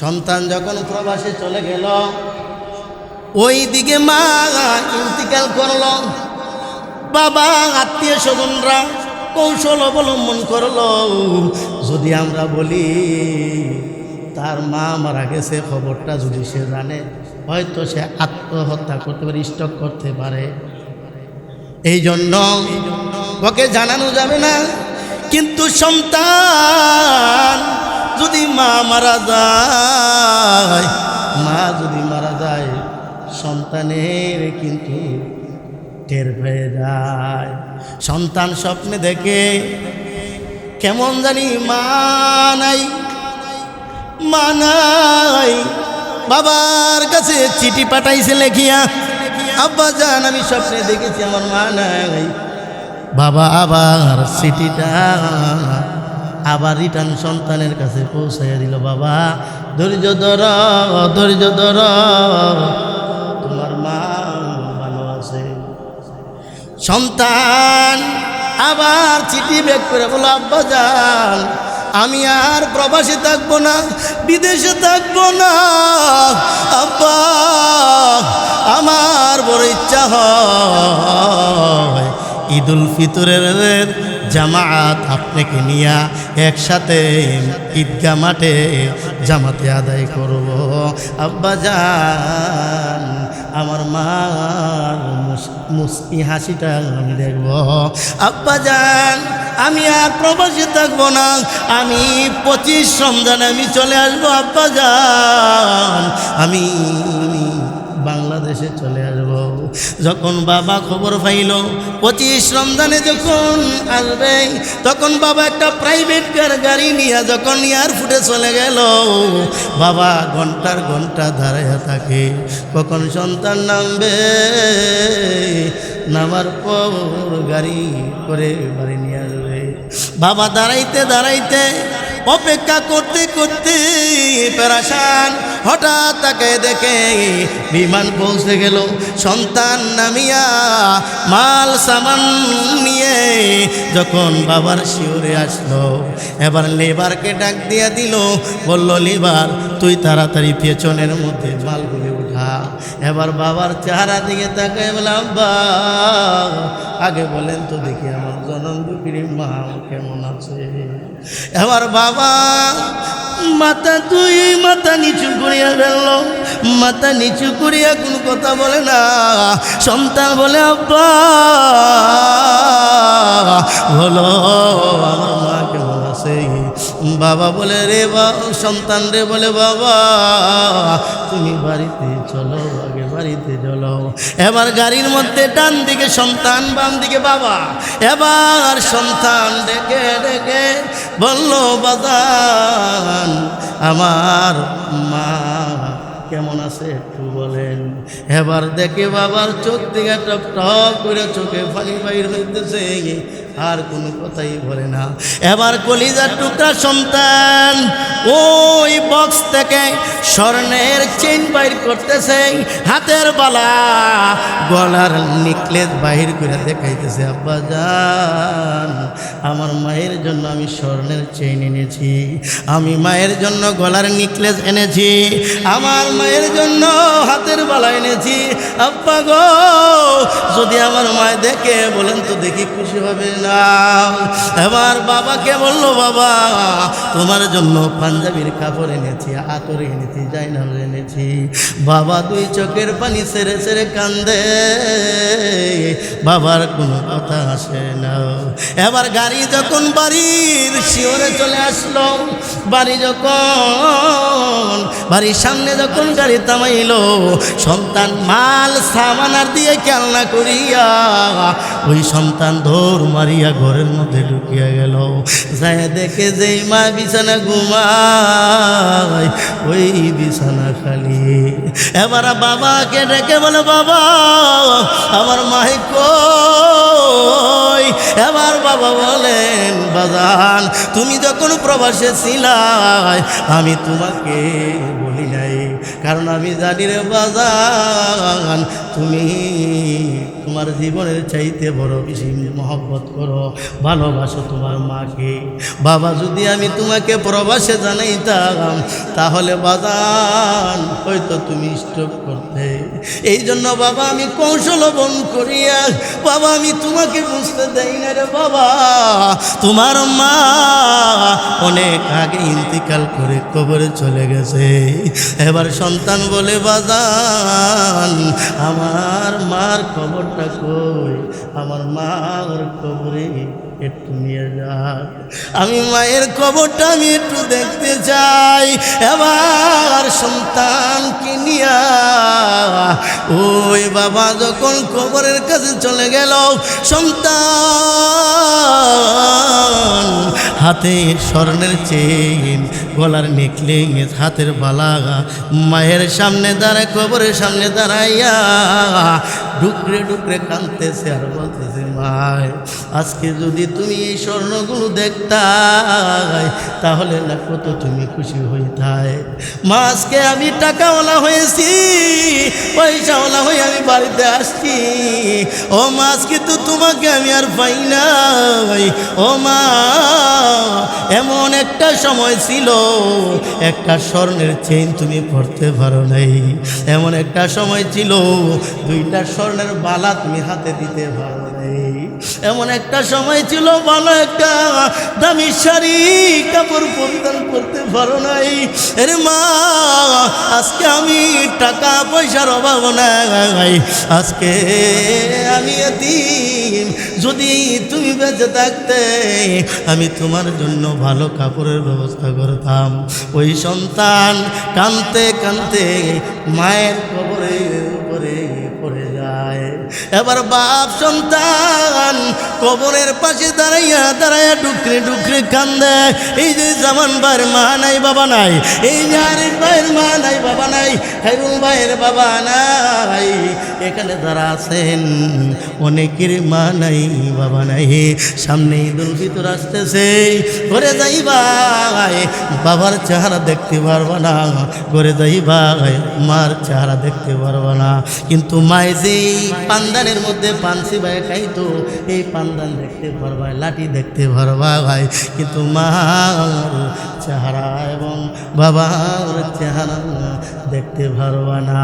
সন্তান যখন প্রবাসে চলে গেল ওই দিকে মা ইন্তিকাল করল। বাবা, আত্মীয় স্বজনরা কৌশল অবলম্বন করল। যদি আমরা বলি, তার মা মারা গেছে, খবরটা যদি সে জানে, হয়তো সে আত্মহত্যা করতে পারে, স্টক করতে পারে। এই জন্য ওকে জানানো যাবে না। কিন্তু সন্তান যদি মা মারা যায়, মা যদি মারা যায়, সন্তানের কিন্তু টের পেয়ে যায়। সন্তান স্বপ্নে দেখে কেমন জানি মা নাই। বাবার কাছে চিঠি পাঠাইছে লেখিয়া, আব্বা জান, আমি স্বপ্নে দেখেছি, আমার মা নাই। বাবা আবার চিঠিটা আবার রিটার্ন সন্তানের কাছে পৌঁছাইয়া দিল, বাবা, ধৈর্য ধর ধৈর্য ধর। তোমার মা ভালো আছে। সন্তান আবার চিঠি বেক করে বলো আব্বা যান, আমি আর প্রবাসে থাকব না, বিদেশে থাকব না। আব্বা, আমার বড় ইচ্ছা হয় ঈদুল ফিতরের জামাত আপনাকে নিয়া একসাথে ঈদগা মাঠে জামাতে আদায় করব। আব্বা যান আমার মার মুস- হাসিটা আমি দেখব। আব্বা যান আমি আর প্রবাসে থাকব না, আমি পঁচিশ রমজান আমি চলে আসব। আব্বা যান আমি বাংলাদেশে চলে যখন বাবা খবর পাইল, পঁচিশ রমজানে যখন আসবে, তখন বাবা একটা প্রাইভেট কার গাড়ি নিয়ে যখন এয়ারপোর্টে চলে গেল, বাবা ঘণ্টার ঘণ্টা দাঁড়াইয়া থাকে। কখন সন্তান নামবে, নামার পর গাড়ি করে বাড়ি নিয়ে আসবে। বাবা দাঁড়াইতে দাঁড়াইতে অপেক্ষা করতে করতে প্যারাসান হঠাৎ তাকে দেখে বিমান পৌঁছে গেল। সন্তান নামিয়া মাল সামান নিয়ে যখন বাবার শিওরে আসলো, এবার লেবারকে ডাক দিয়া দিল, বলল, লেবার, তুই তাড়াতাড়ি পেছনের মধ্যে মালগুলি এবার বাবার চেহারা দিকে তাকাই বললাম বা আগে বলেন তো দেখি আমার জনম দুপিরি মা কেমন আছে? এবার বাবা মাথা তুই মাথা নিচু করিয়া ফেলল। মাথা নিচু করিয়া কোনো কথা বলে না। সন্তান বলে, আব্বা, বলো, আমার মা কেমন আছে? বাবা বলে, রে বা, সন্তান রে বলে, বাবা তুমি বাড়িতে চলো, আগে বাড়িতে চলো। এবার গাড়ির মধ্যে ডান দিকে সন্তান, বাম দিকে বাবা। এবার সন্তান ডেকে ডেকে বলল বাদান আমার মা কেমন আছে একটু বলেন। এবার দেখে বাবার চোখ থেকে টপ টপ করে চোখে পানি বাইর হইতেছে। আর কোনো কথাই বলে না। এবার কলিজার টুকরা সন্তান ওই বক্স থেকে স্বর্ণের চেন বাইর করতেছে, হাতের বালা গলার নেকলেস বাহির করে দেখাইতেছে, আব্বা যান আমার মায়ের জন্য আমি স্বর্ণের চেইন এনেছি, আমি মায়ের জন্য গলার নেকলেস এনেছি, আমার মায়ের জন্য হাতের বালা এনেছি, আব্বা গো, যদি আমার মায় দেখে বলেন তো দেখি খুশি হবে না? এবার বাবাকে বলল, বাবা, তোমার জন্য পাঞ্জাবির কাপড় এনেছি, আতর এনেছি জাইনাল এনেছি। বাবা দুই চোখের পানি সেরে ছেড়ে কান্দে। বাবার কোনো কথা আসে না। এবার গাড়ি যখন বাড়ির শিওরে চলে আসলো, বাড়ি যখন, বাড়ির সামনে যখন গাড়ি থামাইলো, সন্তান মাল সামানার দিয়ে খেলনা করিয়া, ওই সন্তান ধর মারিয়া ঘরের মধ্যে ঢুকিয়া গেল। যায় দেখে যেই মা বিছানা ঘুমায়, ওই বিছানা খালি। এবার বাবাকে ডেকে বলে, বাবা, আমার মাই কই এবার বাবা বলেন, বাজান, তুমি যখন প্রবাসে ছিলাই, আমি তোমাকে বলি নাই। কারণ আমি জানি রে বাজান, তুমি তোমার জীবনের চাইতে বড় বেশি মহব্বত করো, ভালোবাসো তোমার মাকে। বাবা, যদি আমি তোমাকে প্রবাসে জানাইতাম, তাহলে বাজান, হয়তো তুমি স্টপ করতে। এই জন্য বাবা, আমি কৌশল বন করিয়া বাবা, আমি তোমাকে বুঝতে রে বাবা। তোমার মা অনেক আগে ইন্তিকাল করে কবরে চলে গেছে। এবার সন্তান বলে, বাজান, আমার মার খবরটা কই? আমার মার কবরে একটু নিয়ে আমি মায়ের খবরটা আমি একটু দেখতে চাই। এবার সন্তানকে নিয়া ওই বাবা যখন কবরের কাছে চলে গেল, সন্তান হাতে স্বর্ণের চেন গলার নেকলেস, হাতের বালা, মায়ের সামনে দাঁড়ায় কবরের সামনে দাঁড়াইয়া ডুকরে ডুকরে কাঁদতেছে আর বলতেছে, মায়, আজকে যদি তুমি এই স্বর্ণগুলো দেখতাই, তাহলে না কত তুমি খুশি হইতাই। মা, আজকে আমি টাকাওয়ালা হয়েছি, পয়সাওয়ালা হয়ে আমি বাড়িতে আসছি। ও মা কিন্তু তোমাকে আমি আর পাই নাই। ও মা, এমন একটা সময় ছিল, একটা স্বর্ণের চেইন তুমি পড়তে পারো নাই। এমন একটা সময় ছিল, দুইটা স্বর্ণের বালা তুমি হাতে দিতে পারো নাই। এমন একটা সময় ছিল, ভালো একটা দামি শাড়ি, কাপড় পরিধান করতে পারো নাই। আরে মা, আজকে আমি টাকা পয়সার অভাব নাই। আজকে আমি এতিম, যদি তুমি বেঁচে থাকতে, আমি তোমার জন্য ভালো কাপড়ের ব্যবস্থা করতাম। ওই সন্তান কানতে কানতে মায়ের কবরে উপরে পড়ে যায়। এবার বাপ সন্তান কবরের পাশে দাঁড়াইয়া দাঁড়াইয়া ডুকরে ডুকরে কান্দে। এই যে জামান ভাইয়ের মা নাই, বাবা নাই। এই যে আরিফ ভাইয়ের মা নাই, বাবা নাই। খাইরুল ভাইয়ের বাবা নাই। এখানে যারা আছেন, অনেকের মা নাই, বাবা নাই। সামনে ঈদুল ফিতর আসতেছে। ঘরে যাই ভাই, বাবার চেহারা দেখতে পারবা না। ঘরে যাই ভাই, মার চেহারা দেখতে পারবা না। কিন্তু মায় যেই পান্দানের মধ্যে পানসি ভাই খাইতো এই পান্দান দেখতে পারবা, লাঠি দেখতে পারবা ভাই। কিন্তু মার চেহারা এবং বাবার চেহারা দেখতে পারবা না।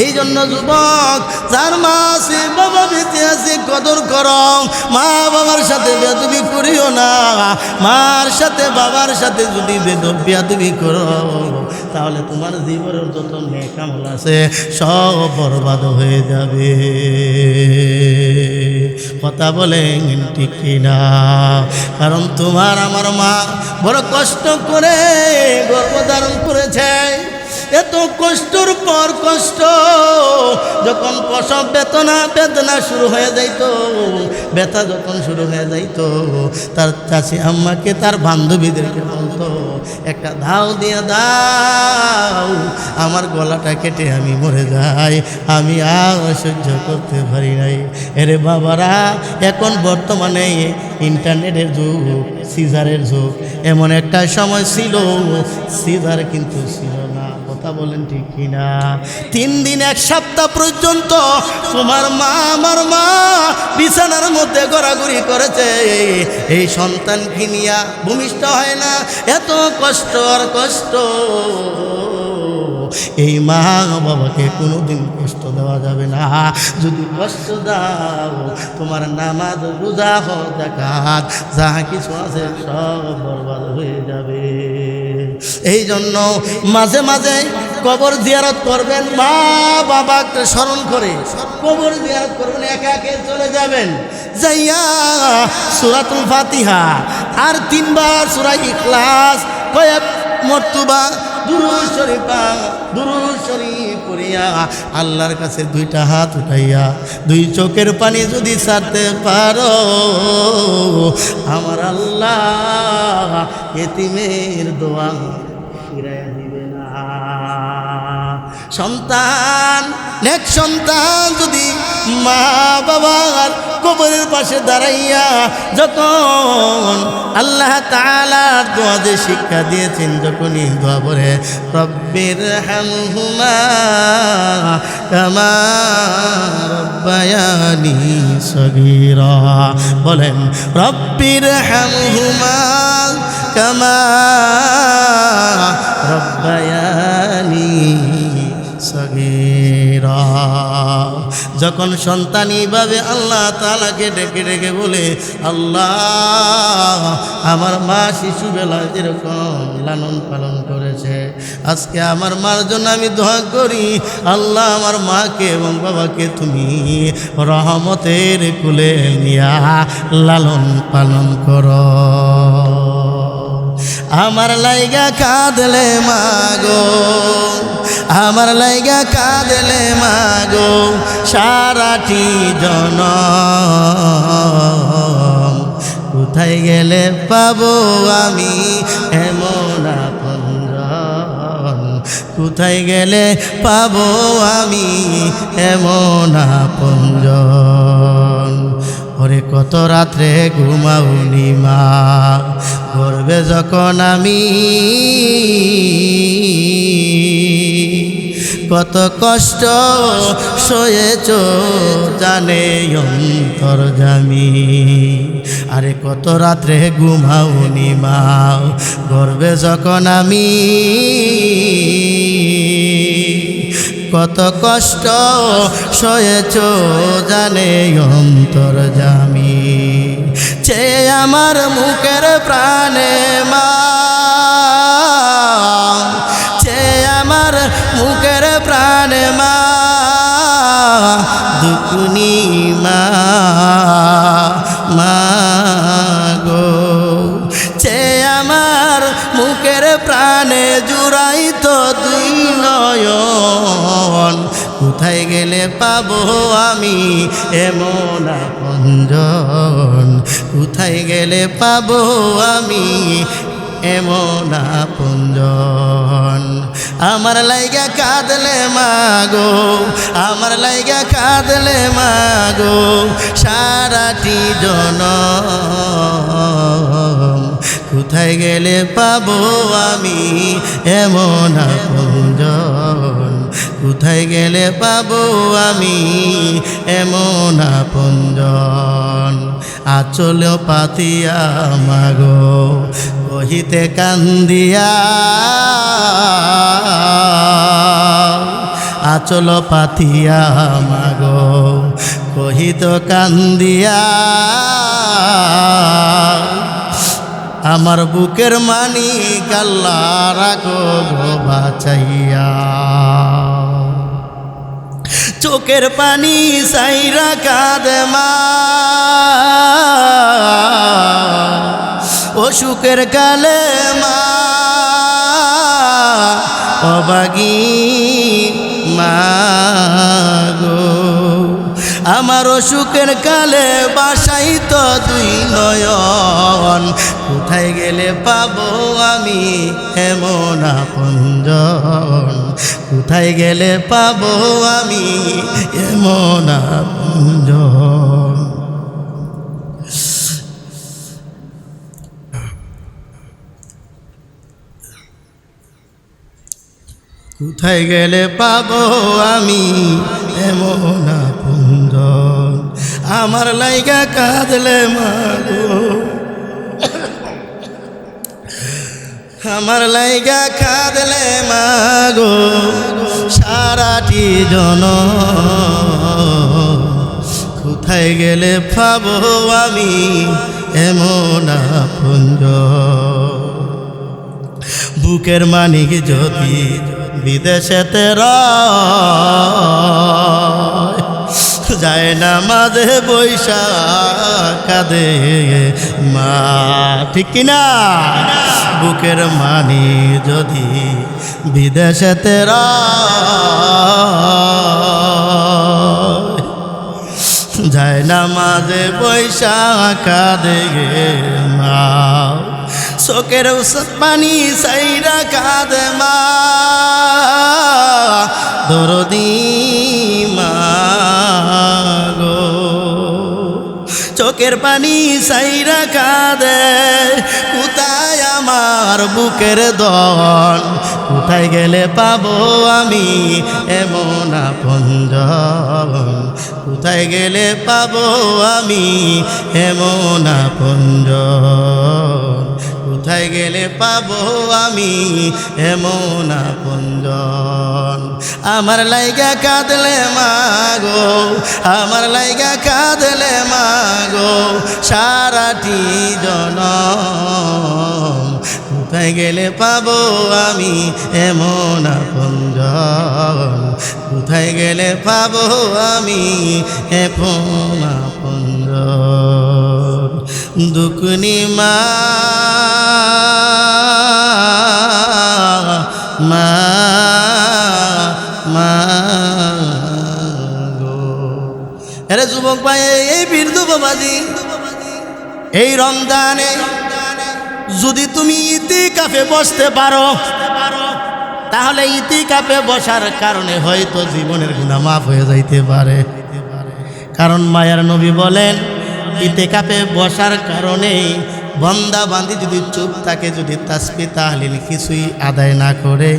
এই জন্য যুবক যার মা আছে বাবা বেঁচে আছে, কদর করো মা বাবার সাথে বেদবি করিও না। মার সাথে বাবার সাথে যদি বেদব বেদবি করো। তাহলে তোমার জীবনের যত নেকামল আছে, সব বরবাদ হয়ে যাবে। কথা বলেন ঠিক কিনা? কারণ তোমার আমার মা বড় কষ্ট করে গর্ভধারণ করেছে। এত কষ্টর পর কষ্ট, যখন প্রসব বেতনা বেদনা শুরু হয়ে যাইতো, ব্যথা যখন শুরু হয়ে যাইতো, তার চাষি আম্মাকে, তার বান্ধবীদেরকে বলতো, একটা ধাও দিয়ে দাও, আমার গলাটা কেটে আমি মরে যাই, আমি আর সহ্য করতে পারি নাই। এরে বাবারা, এখন বর্তমানে ইন্টারনেটের যুগ, সিজারের যুগ, এমন একটা সময় ছিল, সিজার কিন্তু ছিল কথা বলেন ঠিক কিনা? তিন দিন, এক সপ্তাহ পর্যন্ত তোমার মা আমার মা বিছানার মধ্যে গড়াগড়ি করেছে। এই সন্তান কিনিয়া ভূমিষ্ঠ হয় না, এত কষ্ট আর কষ্ট। এই মা বাবাকে কোনোদিন কষ্ট দেওয়া যাবে না। যদি কষ্ট দাও, তোমার নামাজ রোজা দেখাত যাহা কিছু আছে সব বরবাদ হয়ে যাবে। এই জন্য মাঝে মাঝে কবর জিয়ারত করবেন, মা বাবাকে স্মরণ করে কবর জিয়ারত করবেন একে একে চলে যাবেন। যাইয়া সুরাতুল ফাতিহা, আর তিনবার সুরা ইখলাস, কয়েক মর্তুবা শরীফা করিয়া আল্লাহর কাছে দুইটা হাত উঠাইয়া, দুই চোখের পানি যদি ছাড়তে পারো, আমার আল্লাহ এতিমের দোয়া ফিরাইয়া দিবে না। সন্তান, নেক সন্তান যদি মা বাবার কবরের পাশে দাঁড়াইয়া যখন আল্লাহ তাআলা দোয়া যে শিক্ষা দিয়েছেন, যখনই দোয়া রব্বির হামহুমা কামা রব্বায়ানি সগীরা। বলেন, রব্বির হামহুমা কামা রব্বায়ানি যখন সন্তান এইভাবে আল্লাহ তালাকে ডেকে ডেকে বলে, আল্লাহ, আমার মা শিশুবেলায় যেরকম লালন পালন করেছে। আজকে আমার মার জন্য আমি দোয়া করি। আল্লাহ, আমার মাকে এবং বাবাকে তুমি রহমতের কুলে নিয়া লালন পালন করো। আমার লাইগা কাঁদলে মাগো, আমার লাইগা কাঁদলে মাগো, সারাটি জন কোথায় গেলে পাবো আমি এমন কোথায় গেলে পাবো আমি এমন আপনজন ওরে কত রাত্রে ঘুমাউনি মা? গর্বে যখন আমি কত কষ্ট সয়েছ জানে অন্তর জামি। আরে কত রাত্রে ঘুমাউনি মা? গর্বে যখন আমি কত কষ্ট সয়েছ জানে অন্তর জামি। চে আমার মুখের প্রাণে মা আমার মুখের প্রাণে মা, দুকুনি মা মা গো। চে আমার মুখের প্রাণে কোথায় গেলে পাবো আমি? এমন আপনজন কোথায় গেলে পাবো আমি? এমন আপনজন। আমার লাইগা কাঁদলে মাগো, আমার লাইগা কাঁদলে মাগো, সারাটি জন কোথায় গেলে পাবো আমি? এমন আপনজন কোথায় গেলে পাবো আমি? এমন আপনজন আচল পাতিয়া মাগো, কহিতে কান্দিয়া। আচল পাতিয়া মাগো, কহিত কান্দিয়া। আমার বুকের মানি কাল্লা রাখো গো বাঁচাইয়া। চোখের পানি সাইরা কাঁদে মা। অসুখের কালে মা। অবাগি মা গো। আমার অসুখের কালে বাসাই তো দুই নয়ন। কোথায় গেলে পাবো আমি এমন আপনজন? কোথায় গেলে পাবো আমি এমন আপনজন? কোথায় গেলে পাবো আমি এমন আমার লাইগা কাঁদলে মাগো আমার লাইগা কাঁদলে মাগো সারাটি জন। কোথায় গেলে পাবো আমি এমন আপনজন বুকের মানিক যদি বিদেশেতে রয়, যায় না মাঝে বৈশাখ মা ঠিক কিনা বুকের মানি যদি বিদেশে রয়, যায় না মাঝে বৈশাখ কাঁদে মা চোখের পানি সাইরা কাঁদে মা দরদি মা চোখের পানি সাইরা কাঁদে। কোথায় আমার বুকের দন কোথায় গেলে পাবো আমি এমন আপনজন কোথায় গেলে পাবো আমি এমন আপনজন কোথায় গেলে পাবো আমি? এমন আপনজন। আমার লাইগা কাঁদলে মাগো, আমার লাইগা কাঁদলে মাগো, সারাটি জনম কোথায় গেলে পাবো আমি এমন আপনজন? কোথায় গেলে পাবো আমি এমন আপনজন? দুকুনি মা মা মা আরে যুবক ভাই, এই বীরদু বাবাজি এই রমজানে যদি তুমি ইতি কাফে বসতে পারো, তাহলে ইতি কাপে বসার কারণে হয়তো জীবনের গুণা মাফ হয়ে যাইতে পারে। কারণ মায়ার নবী বলেন ইতে কাপে বসার কারণে বন্দা বান্দি যদি চুপ থাকে, যদি তাসপি তাহলিল কিছুই আদায় না করে,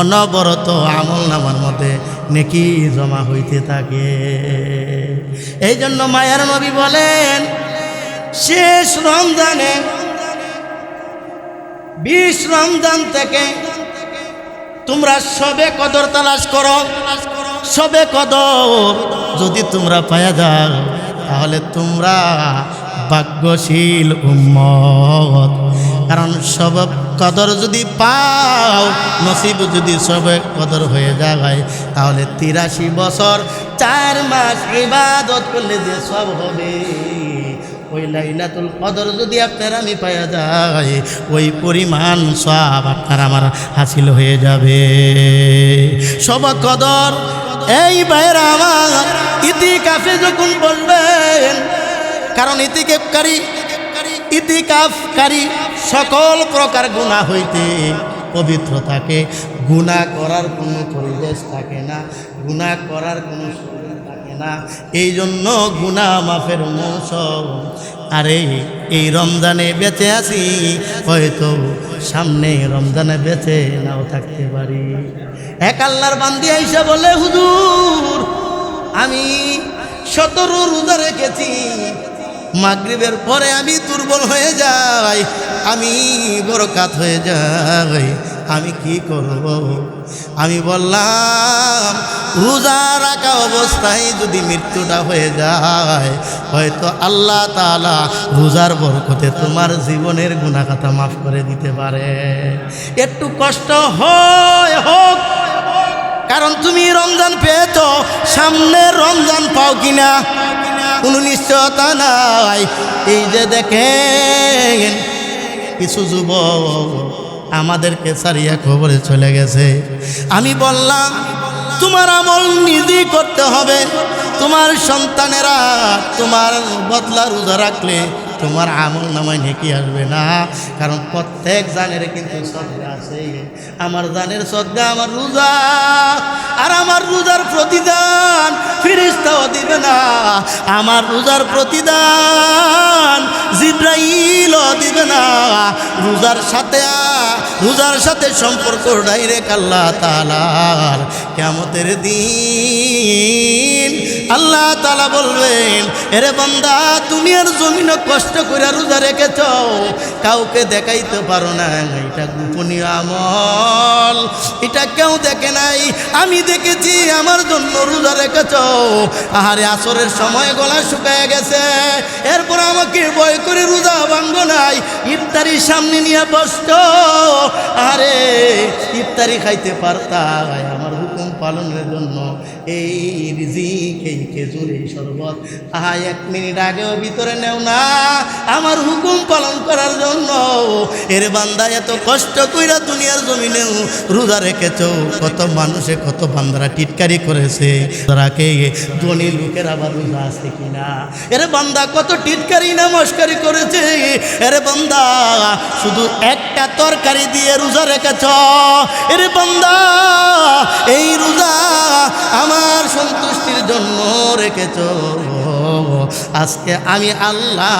অনবরত আমল নামার মধ্যে নেকি জমা হইতে থাকে। এই জন্য মায়ার নবী বলেন, শেষ রমজানে বিশ রমজান থেকে তোমরা সবে কদর তালাশ করো। সবে কদর যদি তোমরা পায়া যাও, তাহলে তোমরা ভাগ্যশীল উম্মত। কারণ সব কদর যদি পাও, নসিব যদি সবে কদর হয়ে যায়, তাহলে তিরাশি বছর, চার মাস ইবাদত করলে যে সব হবে। ওই লাইলাতুল কদর যদি আপনার আমি পাওয়া যায় ওই পরিমাণ সব আপনার আমার হাসিল হয়ে যাবে। সব কদর, এই বাইরে আমার ইতি কাফে যখন বলবেন, কারণ ইতিকেপকারী ইতিকাফকারী সকল প্রকার গুণা হইতে পবিত্র থাকে গুণা করার কোনো পরিবেশ থাকে না। গুণা করার কোনো না। এই জন্য গুণা মাফের মৌসুম। আরে, এই রমজানে বেঁচে আছি, হয়তো সামনে রমজানে বেঁচে নাও থাকতে পারি। এক আল্লাহর বান্দি আইসা বলে, হুজুর, আমি সতেরো রোজা রেখেছি। মাগরিবের পরে আমি দুর্বল হয়ে যাই, আমি বরকাত হয়ে যাই। আমি কি করব? আমি বললাম, রোজা রাখা অবস্থায় যদি মৃত্যুটা হয়ে যায়, হয়তো আল্লাহ তালা রোজার বরকতে তোমার জীবনের গুণাখাতা মাফ করে দিতে পারে। একটু কষ্ট হয়, হোক। কারণ তুমি রমজান পেয়েছ, সামনে রমজান পাও কিনা? কোনো নিশ্চয়তা নাই। এই যে দেখেন, কিছু যুবক আমাদেরকে সারিয়া খবরে চলে গেছে। আমি বললাম, তোমার আমল নিজেই করতে হবে। তোমার সন্তানেরা তোমার বদলা রোজা রাখলে তোমার আমল নামায় নেকি আসবে না। কারণ প্রত্যেক জানের কিন্তু সদ্গা আছে। আমার জানের সদ্গা, আমার রোজা, আর আমার রোজার প্রতিদান ফিরিস্তাও দিবে না। আমার রোজার প্রতিদান জিব্রাইলও দিবে না। রোজার সাথে রোজার সাথে সম্পর্ক ডাইরেক্ট আল্লাহ তালার কেমতের দিন। আল্লাহ তালা বলবেন, এরে বন্দা, তুমি আর জমিন কষ্ট করে রোজা রেখেছ কাউকে দেখাইতে পারো না। এটা গোপনীয় আমল। এটা কেউ দেখে নাই। আমি দেখেছি, আমার জন্য রোজা রেখেছ আহারে, আসরের সময় গলা শুকায় গেছে। এরপর আমাকে ভয় করে রোজা ভাঙ্গ নাই। ইফতারির সামনে নিয়ে বসত আরে ইফতারি খাইতে পারতাম। আমার হুকুম পালনের জন্য এই রিজিক এই শরবত। আহা, এক মিনিট আগেও ভিতরে নেও না। আমার হুকুম পালন করার জন্য। এর বান্দা এত কষ্ট কইরা দুনিয়ার জমিনেও রোজা রেখেছ। কত মানুষে কত বান্দারা টিটকারি করেছে। তারাকে ধনী লোকের আবার রোজা আছে কিনা? এর বান্দা কত টিটকারি না মস্কারি করেছে। এর বান্দা শুধু একটা তরকারি দিয়ে রোজা রেখেছ। এর বান্দা, এই রোজা আমার সন্তুষ্টির জন্য রেখেছ। আজকে আমি আল্লাহ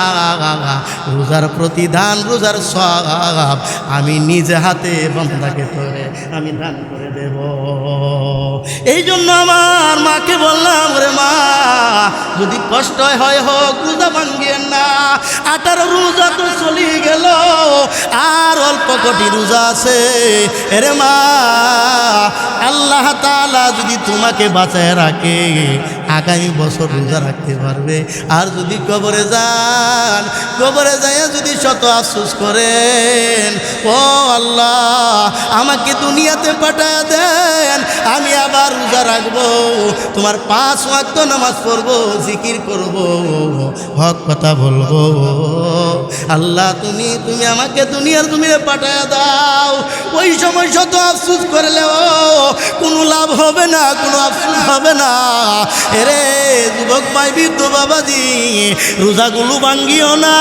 রোজার প্রতিদান, রোজার সব আমি নিজে হাতে বন্ধাকে ধরে আমি দান করে দেব। এই জন্য আমার মাকে বললাম রে মা, যদি কষ্ট হয় হোক, রোজা ভাঙ্গিয়েন না। আটার রোজা তো চলে গেল, আর অল্প কোটি রোজা আছে। এরে মা, আল্লাহ তালা যদি তোমাকে বাঁচায় রাখে আগামী বছর রোজা রাখতে পারবে। আর যদি কবরে যান, কবরে যায় যদি শত আফসোস করেন, ও আল্লাহ, আমাকে দুনিয়াতে পাঠা দেন, আমি আবার রোজা রাখব, তোমার পাঁচ ওয়াক্ত নামাজ পড়ব, জিকির করব, হক কথা বলব। আল্লাহ, তুমি তুমি আমাকে দুনিয়ার তুমি পাঠায় দাও। ওই সময় শত আফসোস করলেও কোনো লাভ হবে না, কোনো আফসোস হবে না। এরে যুবক ভাই, বৃদ্ধ বাবাজি, রোজাগুলো ভাঙ্গিও না।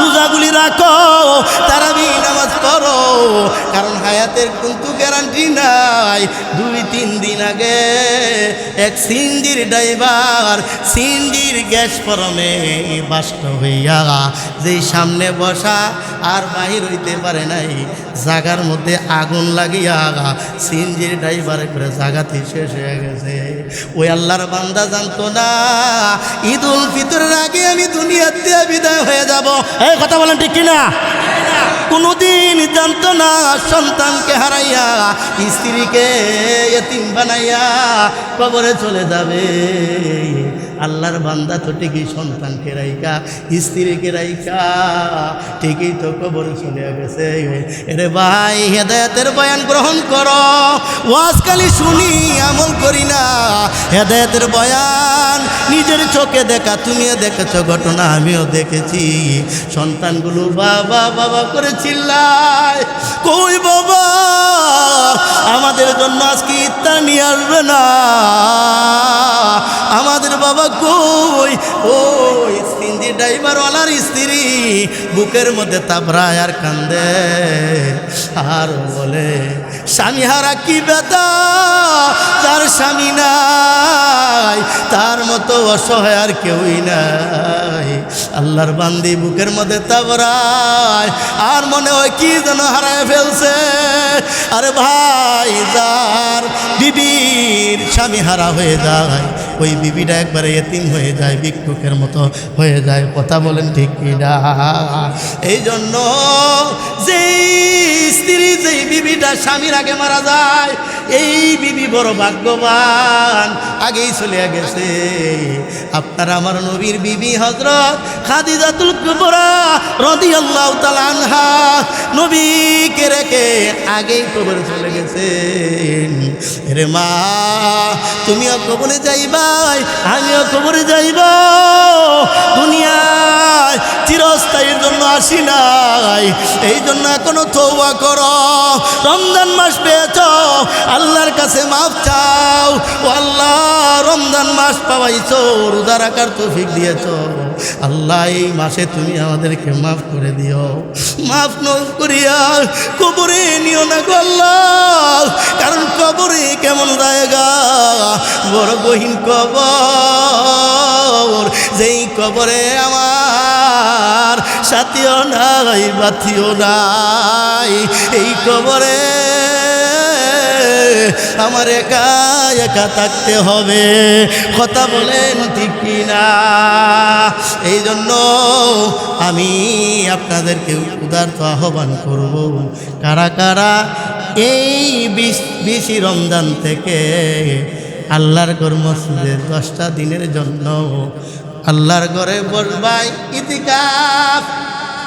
রোজাগুলি রাখো, তারাবি নামাজ পড়ো, কারণ হায়াতের কিন্তু গ্যারান্টি নাই। দুই, তিন দিন আগে এক সিন্দির ড্রাইভার সিন্দির গ্যাস ফরমে বাষ্ট হইয়া যেই সামনে বসা আর বাহির হইতে পারে নাই, জাগার মধ্যে আগুন লাগিয়া সিনজির ড্রাইভার করে জাগাতে শেষ হয়ে গেছে। ওই আল্লাহর বান্দা জানতো না ঈদ উল ফিতরের আগে আমি দুনিয়াতে বিদায় হয়ে যাব। এই কথা বলেন ঠিক কিনা? কোনোদিন জানতো না সন্তানকে হারাইয়া, স্ত্রীকে এতিম বানাইয়া কবরে চলে যাবে। আল্লাহর বান্দা তো ঠিকই সন্তানকে রাইকা স্ত্রীকে রাইকা ঠিকই তো কবরে চলে গেছে। এরে ভাই, হেদায়তের বয়ান গ্রহণ করো। ওয়াজ খালি শুনি, আমল করি না। হেদায়তের বয়ান নিজের চোখে দেখা, তুমিও দেখেছ ঘটনা, আমিও দেখেছি। সন্তানগুলো বাবা বাবা করে চিল্লায়, কই বাবা, আমাদের জন্য আজকে ইত্তা নিয়ে আসবে না। আমাদের বাবা কই? ওই সিন্দি ড্রাইভারওয়ালার স্ত্রী। বুকের মধ্যে তাবরায় আর কান্দে। আর বলে, স্বামী হারা কি বেতা তার স্বামী নাই। তার মতো অসহায় আর কেউই নাই। আল্লাহর বান্দি বুকের মধ্যে তাবরায়। আর মনে হয় কি যেন হারায় ফেলছে। আরে ভাই, যার বিবির স্বামী হারা হয়ে যায়, ওই বিবিটা একবারে এতিম হয়ে যায়, ভিক্ষুকের মতো হয়ে যায়। কথা বলেন ঠিক কিনা? এই জন্য যেই স্ত্রী, যেই বিবিটা স্বামীর আগে মারা যায়, এই বিবি বড় ভাগ্যবান, আগেই চলে গেছে। আপনার আমার নবীর বিবি হজরত খাদিজাতুল কুবরা রাদিয়াল্লাহু তাআলা আনহা নবীকে রেখে আগেই কবরে চলে গেছেন। রে মা, তুমিও কবরে যাইবাই আমিও কবরে যাইব। দুনিয়ায় চিরস্থায়ীর জন্য আসি নাই এই জন্য এখনও তৌবা করো। রমজান মাস পেয়েছ, আল্লাহর কাছে মাফ চাও। ও আল্লাহ, রমজান মাস পাওয়াইছো, রোজা রাখার তৌফিক দিয়েছ। আল্লাহ, এই মাসে তুমি আমাদেরকে মাফ করে দিও। মাফ ন করিয়া কবরে নিও না আল্লাহ, কারণ কবরে কেমন জায়গা, বড় গহীন কবর। যেই কবরে আমার সাথীও নাই বাতিও নাই, এই কবরে আমার একা একা থাকতে হবে। কথা বলেন ঠিক কিনা? এই জন্য আমি আপনাদেরকে উদার্ত আহ্বান করব, কারা কারা এই বিশ রমজান থেকে আল্লাহর ঘর মসজিদে দশটা দিনের জন্য আল্লাহর ঘরে বসবাই ইতিকাফ।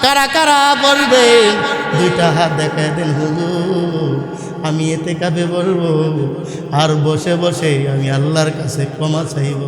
কারা কারা বলবে? দুইটা হাত দেখায় দেন হুজুর। আমি এতে কাবে বলব আর বসে বসে আমি আল্লাহর কাছে ক্ষমা চাইব।